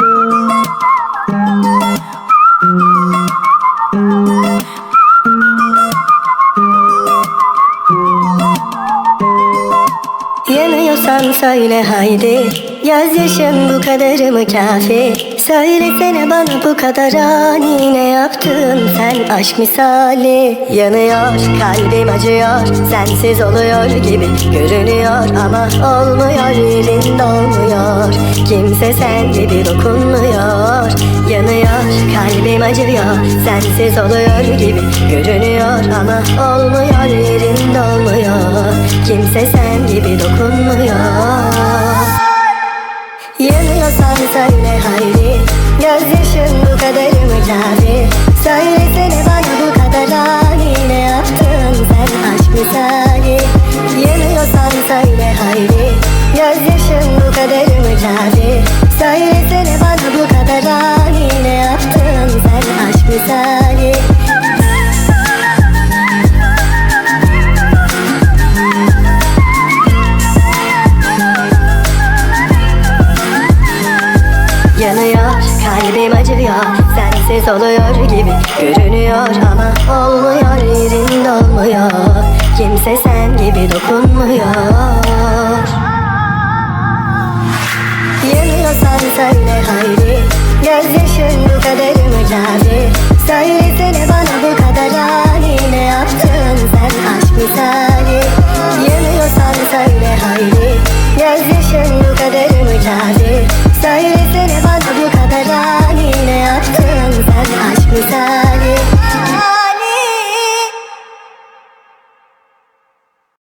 Yanıyorsan söyle haydi. Gözyaşın bu kadar mı kafi Söylesene bana bu kadar ani. Ne yaptın sen aşk misali? Yanıyor kalbim acıyor. Sensiz oluyor gibi görünüyor. Ama olmuyor yerinde olmuyor Kimse sen gibi dokunmuyor. Yanıyor kalbim acıyor. Sensiz oluyor gibi görünüyor Ama olmuyor yerinde olmuyor. Kimse sen gibi dokunmuyor. Yanıyorsan söyle haydi. Gözyaşın bu kadar mı kafi Söylesene bana bu kadar ani. Ne yaptın sen? Aşk misali. Yanıyorsan söyle haydi. Gözyaşın bu kadar mı kafi Yanıyor kalbim acıyor. Sensiz oluyor gibi görünüyor Ama olmuyor yerin dolmuyor. Kimse sen gibi dokunmuyor. Yanıyorsan söyle haydi Gözyaşın bu kadar pensar